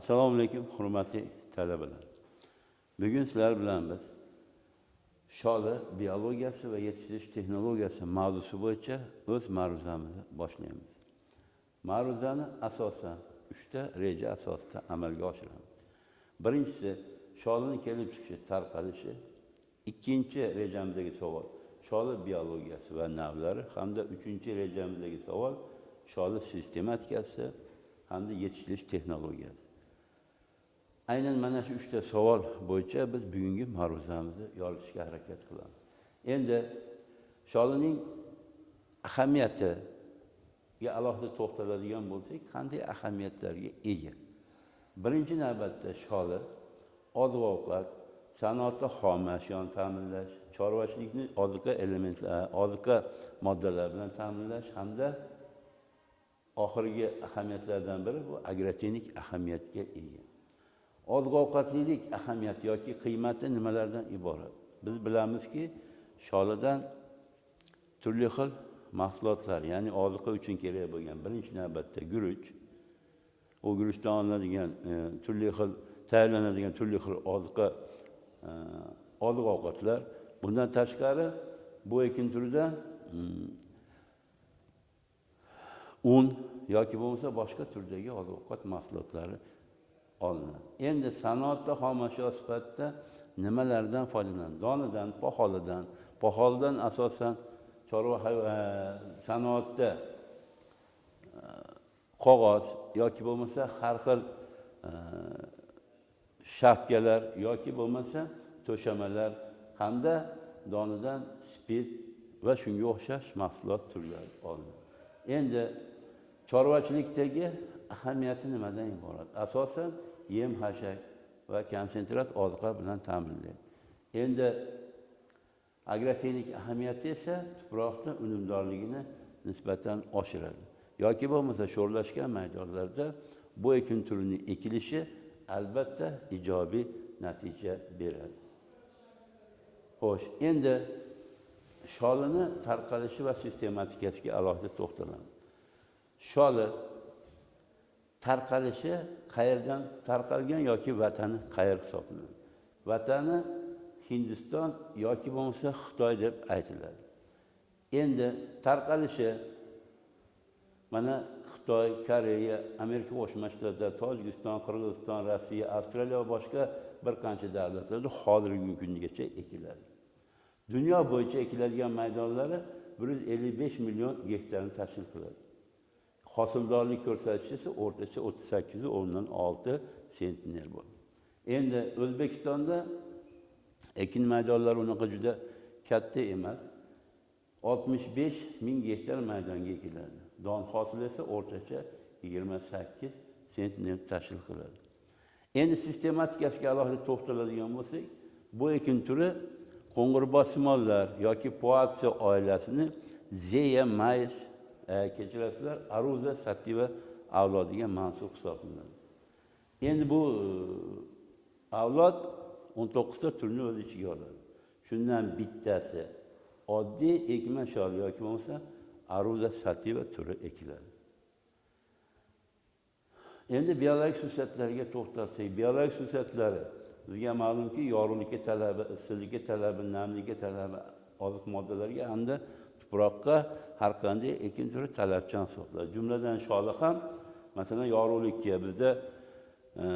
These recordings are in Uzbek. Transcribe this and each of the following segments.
assalomu alaykum hurmatli talabalar. Bugun sizlar bilan biz sholi biologiyasi va yetishtirish texnologiyasi mavzusi bo'yicha o'z ma'ruzamizni boshlaymiz. Ma'ruzani asosan uchta reja asosida amalga oshiramiz. Birinchisi sholini kelib chiqishi tarqalishi. Ikkinchi rejamizdagi savol sholi biologiyasi va navlari hamda uchinchi rejamizdagi savol sholi sistematikasi hamda yetishtirish texnologiyasi. Aynan mana shu uchta savol bo'yicha biz bugungi ma'ruzamizni yoritishga harakat qilamiz. Endi sholining ahamiyatiga alohida to'xtaladigan bo'lsak qanday ahamiyatlarga ega? Birinchi navbatda sholi oziq ovqat sanoatda xom ashyoni ta'minlash chorvachilikni ozuqa elementlar ozuqa moddalar bilan ta'minlash hamda oxirgi ahamiyatlardan biri bu agrotexnik ahamiyatga ega. Oziq ovqatlilik ahamiyati yoki qiymati nimalardan iborat? Biz bilamizki sholidan turli xil mahsulotlar ya'ni oziqa uchun kerak bo'lgan birinchi navbatda guruch u guruchdan olinadigan e, turli xil tayyorlanadigan turli xil oziqa e, oziq ovqatlar bundan tashqari bu ekin turida mm, un yoki bo'lmasa boshqa turdagi oziq ovqat mahsulotlari olinadi. Endi sanoatda xomashyo sifatida nimalardan foydalanadi? Donidan poholidan. Poholidan asosan chorva e, sanoatda e, qog'oz yoki bo'lmasa har xil e, shapkalar yoki bo'lmasa to'shamalar hamda donidan spirt va shunga o'xshash mahsulot turlari olinadi. Endi chorvachilikdagi ahamiyati nimadan iborat? Asosan yem hashak va konsentrat oziqa bilan ta'minlaydi. Endi agrotexnik ahamiyati esa tuproqni unumdorligini nisbatan oshiradi. Yoki bo'lmasa sho'rlashgan maydonlarda bu ekin turini ekilishi albatta ijobiy natija beradi. Xo'sh endi sholini tarqalishi va sistematikasiga alohida to'xtalamiz. Sholi tarqalishi qayerdan tarqalgan yoki vatani qayer hisoblanadi? Vatani hindiston yoki bo'lmasa xitoy deb aytiladi. Endi tarqalishi mana xitoy koreya amerika qo'shma shtatlar tojikiston qirg'iziston rossiya avstraliya va boshqa bir qancha davlatlarda hozirgi kungacha ekiladi. Dunyo bo'yicha ekiladigan maydonlari bir yuz ellik besh million gektarni tashkil qiladi. Hosildorlik ko'rsatkichi esa o'rtacha o'ttiz sakkiz o'ndan olti sentner bo'ladi endi o'zbekistonda ekin maydonlari unaqa juda katta emas oltmish besh ming gektar maydonga ekiladi. Don hosili esa o'rtacha yigirma sakkiz sentner tashkil qiladi. Endi sistematikasiga alohida to'xtaladigan bo'lsak bu ekin turi qo'ng'irbosimollar yoki poatsi oilasini zeya mays kechirasizlar aruza sativa avlodiga mansub hisoblanadi. Endi bu e, avlod o'n to'qqizta turni o'z ichiga oladi. Shundan bittasi oddiy ekma shol yoki bo'lmasa aruza sativa turi ekiladi. Endi biologik xususiyatlarga to'xtalsak biologik xususiyatlari bizga ma'lumki yorug'likka talabi issiqlikka talabi namlikka talabi oziq moddalarga hamda tuproqqa har qanday ekin turi talabchan hisoblanadi jumladan sholi ham masalan yorug'likka bizda e,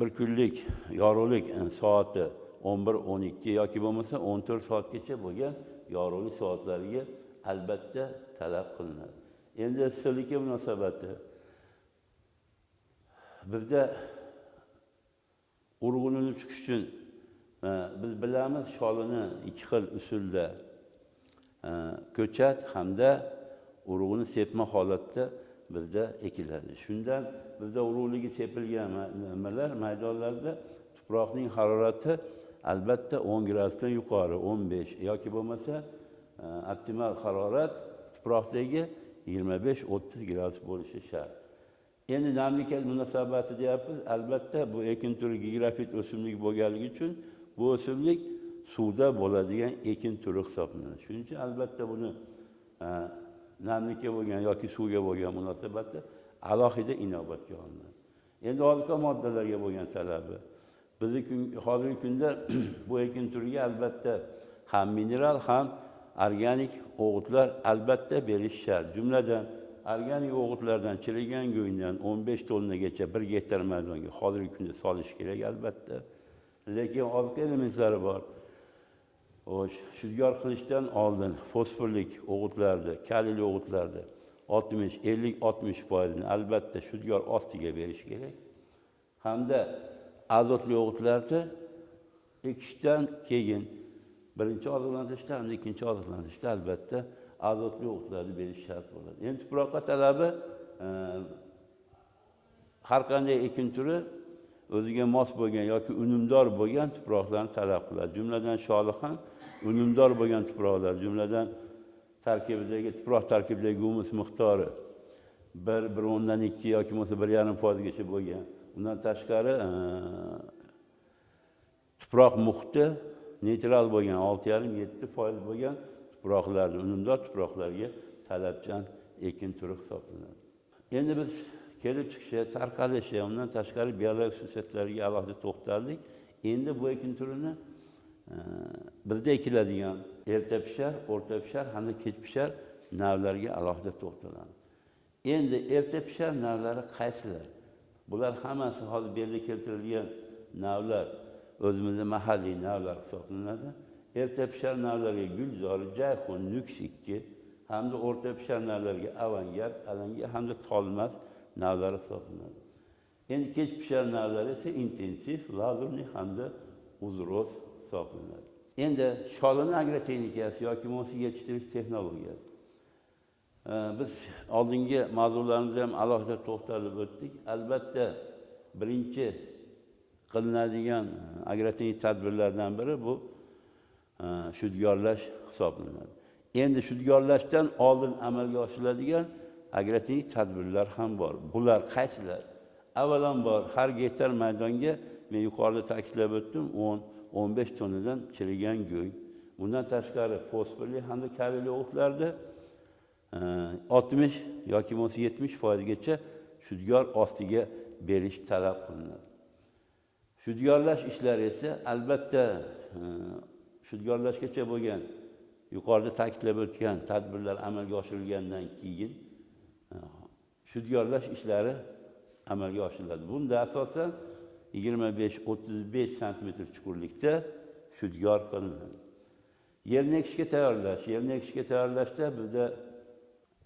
bir kunlik yorug'lik e, soati o'n bir o'n ikki yoki bo'lmasa o'n to'rt soatgacha bo'lgan yorug'lik soatlariga albatta talab qilinadi. Endi issiqlikka munosabati. Bizda urug'lanib chiqish uchun e, biz bilamiz sholini ikki xil usulda ko'chat hamda urug'ini sepma holatda bizda ekiladi. Shundan bizda urug'ligi sepilgan nimalar? Maydonlarda tuproqning harorati albatta o'n gradusdan yuqori o'n besh. Yoki bo'lmasa e, optimal harorat tuproqdagi yigirma besh o'ttiz gradus bo'lishi shart. Endi namlik munosabati deyapmiz. Albatta bu ekin turi geografik o'simlik bo'lganligi uchun bu o'simlik suvda bo'ladigan ekin turi hisoblanadi. Shuning uchun albatta buni e, namlikka bo'lgan yoki suvga bo'lgan munosabati alohida inobatga olinadi. Endi ozuqa moddalarga bo'lgan talabi. Bizni hozirgi kunda bu ekin turiga albatta ham mineral ham organik o'g'itlar albatta berish shart. Jumladan organik o'g'itlardan chirigan go'ngdan o'n besh tonnagacha bir gektar maydonga hozirgi kunda solish kerak albatta. Lekin oziqa elementlari bor. Shudgor qilishdan oldin fosforlik o'g'itlarni, kaliyli o'g'itlarni 60, 50, 60 foizini albatta shudgor ostiga berish kerak. Hamda azotli o'g'itlarni ekishdan keyin birinchi oziqlantirishda hamda ikkinchi oziqlantirishda albatta azotli o'g'itlarni berish shart bo'ladi. Endi tuproqqa talabi har qanday ekin turi o'ziga mos bo'lgan yoki unumdor bo'lgan tuproqlarni talab qiladi. Jumladan sholixon unumdor bo'lgan tuproqlar jumladan tarkibidagi tuproq tarkibidagi humus miqdori bir bir o'ndan ikki yoki bo'lmasa bir yarim foizgacha bo'lgan. Undan tashqari e, tuproq muhiti neytral bo'lgan olti yarim yetti foiz bo'lgan tuproqlarni unumdor tuproqlarga talabchan ekin turi hisoblanadi. Endi biz kelib chiqishi tarqalishi undan tashqari biologik xususiyatlariga alohida to'xtaldik. Endi bu ekin turini e, ekiladigan erta pishar o'rta pishar hamda kech pishar navlarga alohida to'xtalamiz. Endi erta pishar navlari qaysilar? Bular hammasi hozir bu yerda keltirilgan navlar o'zimizni mahalliy navlar hisoblanadi. Erta pishar navlarga gulzor jayxun nuks ikki hamda o'rta pishar navlarga avangard alanga hamda tolmas navlari hisoblanadi endi kech pishar navlari esa intensiv lazerniy hamda uzros hisoblanadi endi sholini agrotexnikasi yoki bo'lmasa yetishtirish texnologiyasi biz oldingi mavzularimizda ham alohida to'xtalib o'tdik albatta birinchi qilinadigan e, agrotexnik tadbirlardan biri bu e, shudgorlash hisoblanadi endi shudgorlashdan oldin amalga oshiriladigan agrotexnik tadbirlar ham bor. Bular qaysilar? Avvalambor har gektar maydonga men yuqorida ta'kidlab o'tdim o'n o'n besh tonnadan chirigan go'ng bundan tashqari fosforli hamda kaliyli o'g'itlarda e, oltmish yoki bo'lmasa yetmish foizgacha shudgor ostiga berish talab qilinadi. Shudgorlash ishlari esa albatta e, shudgorlashgacha bo'lgan yuqorida ta'kidlab o'tgan tadbirlar amalga oshirilgandan keyin shudgorlash ishlari amalga oshiriladi. Bunda asosan yigirma besh o'ttiz besh santimetr chuqurlikda shudgor qilinadi. Yerni ekishga tayyorlash yerni ekishga tayyorlashda bizda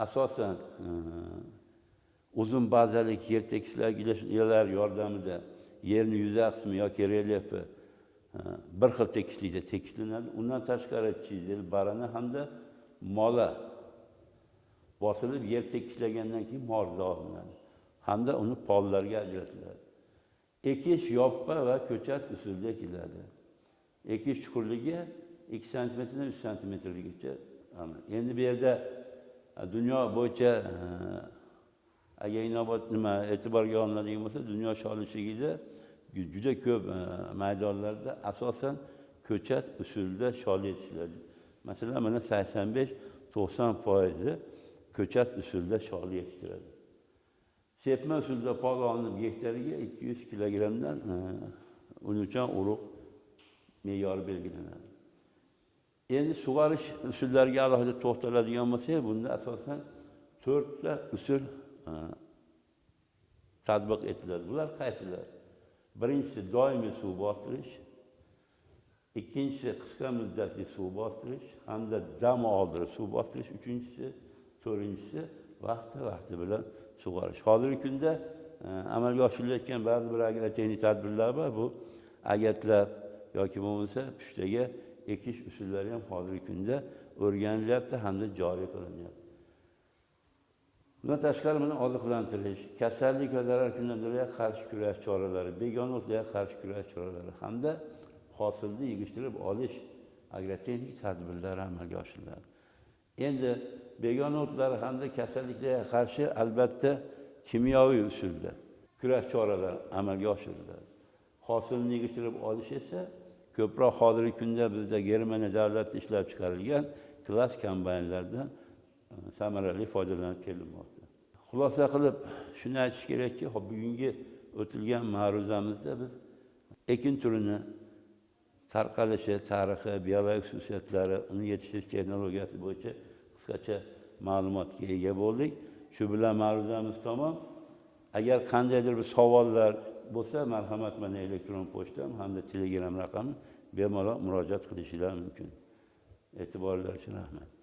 asosan e, uzun bazalik yer tekislar yordamida yerni yuza qismi yoki relyefi e, bir xil tekislikda tekislanadi. Undan tashqari chizel barana hamda mola bosilib yer tekislagandan keyin morza olinadi. Hamda uni pollarga ajratiladi ekish yoppa va ko'chat usulida ekiladi ekish chuqurligi ikki santimetrdan uch santimetrgacha endi bu yerda dunyo bo'yicha agar inobat nima e'tiborga olinadigan bo'lsa dunyo sholisligida juda ko'p maydonlarda asosan ko'chat usulida shol yetishtiradi. Masalan mana sakson besh to'qson foizi ko'chat usulida shol yetishtiradi sepma usulda pol olinib gektariga ikki yuz kilogrammdan e, unumchan urug' me'yori belgilanadi endi sug'orish usullariga alohida to'xtaladigan bo'lsak bunda asosan to'rtta usul e, tatbiq etiladi bular qaysilar birinchisi doimiy suv bostirish ikkinchisi qisqa muddatli suv bostirish hamda dam oldirib suv bostirish uchinchisi to'rtinchisi vaqti vaqti bilan sug'orish. Hozirgi kunda e, amalga oshirilayotgan ba'zi bir agrotexnik tadbirlar bor. Bu agatlab yoki bo'lmasa pushtaga ekish usullari ham hozirgi kunda o'rganilyapti hamda joriy qilinyapti. Bundan tashqari mana oziqlantirish kasallik va zararkunandalarga qarshi kurash choralari begona o'tlarga qarshi kurash choralari hamda hosilni yig'ishtirib olish agrotexnik tadbirlari amalga oshiriladi. Endi begona o'tlar hamda kasalliklarga qarshi albatta kimyoviy usulda kurash choralari amalga oshiriladi. Hosilni yig'ishtirib olish esa ko'proq hozirgi kunda bizda germaniya davlatida ishlab chiqarilgan klass kombaynlardan e, samarali foydalanib kelinmoqda. Xulosa qilib shuni aytish kerakki bugungi o'tilgan ma'ruzamizda biz ekin turini tarqalishi tarixi biologik xususiyatlari uni yetishtirish texnologiyasi bo'yicha qisqacha ma'lumotga ega bo'ldik. Shu bilan ma'ruzamiz tamom. Agar qandaydir bir savollar bo'lsa marhamat mana elektron pochtam hamda telegram raqami bemalol murojaat qilishinglar mumkin. E'tiborlar uchun rahmat.